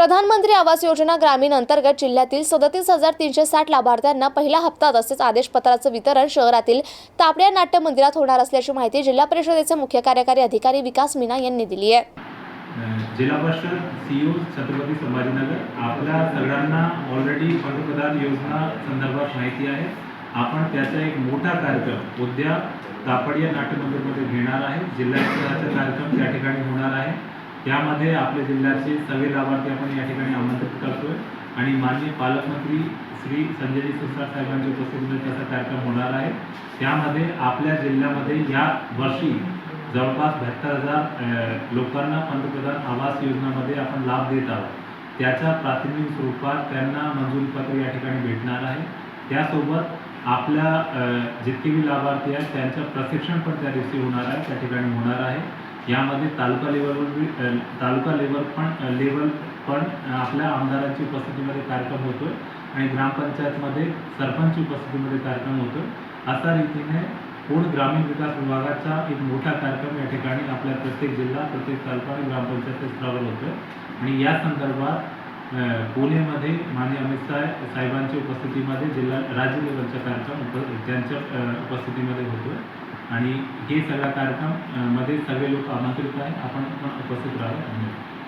प्रधानमंत्री आवास योजना ग्रामीण अंतर्गत जिल्ह्यातील सदतीस हजार तीनशे साठ लाभार्थ्यांना पहिला हप्ता तसेच आदेशपत्राचं वितरण शहरातील तापड्या नाट्य मंदिरात होणार असल्याची माहिती जिल्हा परिषदेचे मुख्य कार्यकारी अधिकारी विकास मीना यांनी दिली आहे. जिल्हा परिषद सीओ छत्रपती संभाजीनगर आपल्या सगळ्यांना ऑलरेडी पंतप्रधान योजना संदर्भात माहिती आहे. आपण त्याचा एक मोठा कार्यक्रम उद्या तापडिया नाट्यमंदिरमध्ये घेणार आहे. जिल्हा स्तराचा कार्यक्रम त्या ठिकाणी होणार आहे. त्यामध्ये आपल्या जिल्ह्याचे सगळे लाभार्थी आपण या ठिकाणी आमंत्रित करतोय. आणि माननीय पालकमंत्री श्री संजयजी सुसार साहेबांच्या उपस्थितीमध्ये त्याचा कार्यक्रम होणार आहे. त्यामध्ये आपल्या जिल्ह्यामध्ये या वर्षी जवळपास बहात्तर हजार लोकांना पंतप्रधान आवास योजनामध्ये आपण लाभ देत आहोत. त्याच्या प्राथमिक स्वरूपात त्यांना मंजुरीपत्र या ठिकाणी भेटणार आहे. त्यासोबत आपल्या जितके बी लाभार्थी आहेत त्यांचं प्रशिक्षण पण त्या दिवशी होणार आहे त्या ठिकाणी होणार आहे. यामध्ये तालुका लेवलवर तालुका लेवल पण लेवल पण आपल्या आमदारांची उपस्थितीमध्ये कार्यक्रम होतोय आणि ग्रामपंचायतमध्ये सरपंच उपस्थितीमध्ये कार्यक्रम होतो अशा रीतीने पूर्ण ग्रामीण विकास विभागाचा एक मोठा कार्यक्रम या ठिकाणी आपल्या प्रत्येक जिल्हा प्रत्येक तालुका आणि ग्रामपंचायत स्तरावर होतोय. आणि या संदर्भात पुणेमध्ये माननीय अमित शाह साहेबांच्या उपस्थितीमध्ये जिल्हा राज्य लेवलचा कार्यक्रम उप त्यांच्या उपस्थितीमध्ये होतोय. आणि हे सल्ला कार्यक्रममध्ये सगळे लोक आमंत्रित आहे आपण पण उपस्थित राहावे धन्यवाद.